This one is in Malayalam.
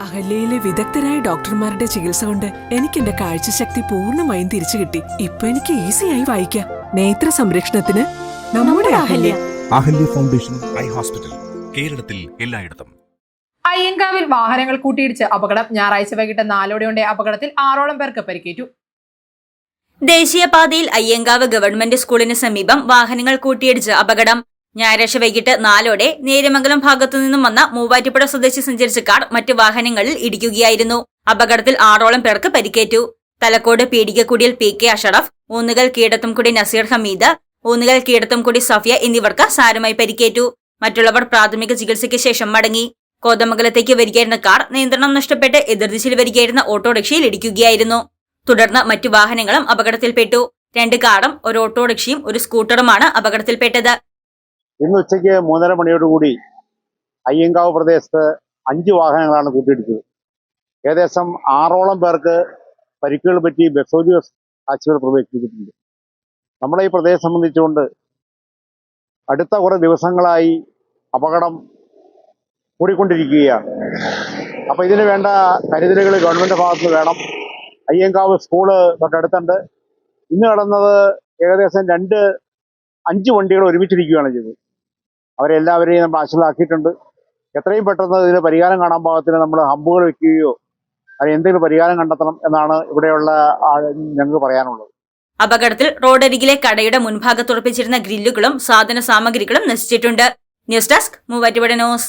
അഹല്യയിലെ വിദഗ്ധരായ ഡോക്ടർമാരുടെ ചികിത്സ കൊണ്ട് എനിക്ക് എന്റെ കാഴ്ചശക്തി പൂർണമായും തിരിച്ചു കിട്ടി. ഇപ്പൊ എനിക്ക് ഈസിയായി വായിക്കാം. നേത്ര സംരക്ഷണത്തിന് നമ്മുടെ Ahalya. Ahalya. Foundation eye hospital കേരളത്തിൽ എല്ലായിടത്തും. അയ്യങ്കാവിൽ വാഹനങ്ങൾ കൂട്ടിയിടിച്ച് അപകടം. ഞായറാഴ്ച വൈകിട്ട് നാലോടെയുണ്ട അപകടത്തിൽ ആറോളം പേർക്ക് പരിക്കേറ്റു. ദേശീയപാതയിൽ അയ്യങ്കാവ് ഗവൺമെന്റ് സ്കൂളിന് സമീപം വാഹനങ്ങൾ കൂട്ടിയിടിച്ച് അപകടം. ഞായറാഴ്ച വൈകിട്ട് നാലോടെ നേര്യമംഗലം ഭാഗത്തു നിന്നും വന്ന മൂവാറ്റുപുഴ സ്വദേശി സഞ്ചരിച്ച കാർ മറ്റ് വാഹനങ്ങളിൽ ഇടിക്കുകയായിരുന്നു. അപകടത്തിൽ ആറോളം പേർക്ക് പരിക്കേറ്റു. തലക്കോട് പീടികക്കുടിയിൽ പി കെ അഷറഫ് ഊന്നുകൽ കീടത്തുംകുടി നസീർ ഹമീദ് ഊന്നുകൽ കീടത്തുംകുടി സഫിയ എന്നിവർക്ക് സാരമായി പരിക്കേറ്റു. മറ്റുള്ളവർ പ്രാഥമിക ചികിത്സയ്ക്ക് ശേഷം മടങ്ങി. കോതമംഗലത്തേക്ക് വരികയായിരുന്ന കാർ നിയന്ത്രണം നഷ്ടപ്പെട്ട് എതിർദിശയിൽ വരികയായിരുന്ന ഓട്ടോറിക്ഷയിൽ ഇടിക്കുകയായിരുന്നു. തുടർന്ന് മറ്റു വാഹനങ്ങളും അപകടത്തിൽപ്പെട്ടു. രണ്ട് കാറും ഒരു ഓട്ടോറിക്ഷയും ഒരു സ്കൂട്ടറുമാണ് അപകടത്തിൽപ്പെട്ടത്. ഇന്ന് ഉച്ചയ്ക്ക് മൂന്നര മണിയോടുകൂടി അയ്യങ്കാവ് പ്രദേശത്ത് അഞ്ച് വാഹനങ്ങളാണ് കൂട്ടിയിടിച്ചത്. ഏകദേശം ആറോളം പേർക്ക് പരിക്കുകൾ പറ്റി ബസോജി ആശുപത്രി പ്രവേശിപ്പിച്ചിട്ടുണ്ട്. നമ്മുടെ ഈ പ്രദേശം സംബന്ധിച്ചുകൊണ്ട് അടുത്ത കുറേ ദിവസങ്ങളായി അപകടം കൂടിക്കൊണ്ടിരിക്കുകയാണ്. അപ്പോൾ ഇതിന് വേണ്ട കരുതലുകൾ ഗവൺമെന്റ് ഭാഗത്ത് വേണം. അയ്യങ്കാവ് സ്കൂൾ തൊട്ടടുത്തുണ്ട്. ഇന്ന് നടന്നത് ഏകദേശം രണ്ട് അഞ്ച് വണ്ടികൾ ഒരുമിച്ചിരിക്കുകയാണ് ചെയ്തത്. അവരെല്ലാവരെയും നമ്മൾ ആശുപത്രിയിലാക്കിയിട്ടുണ്ട് എത്രയും പെട്ടെന്ന് ഇതിന് പരിഹാരം കാണാൻ പാകത്തിന് നമ്മൾ ഹമ്പുകൾ വെക്കുകയോ അതിന് എന്തെങ്കിലും പരിഹാരം കണ്ടെത്തണം എന്നാണ് ഇവിടെയുള്ള ഞങ്ങൾക്ക് പറയാനുള്ളത്. അപകടത്തിൽ റോഡരികിലെ കടയുടെ മുൻഭാഗത്ത് ഉറപ്പിച്ചിരുന്ന ഗ്രില്ലുകളും സാധന സാമഗ്രികളും നശിച്ചിട്ടുണ്ട്. News desk Muvattupuzha news.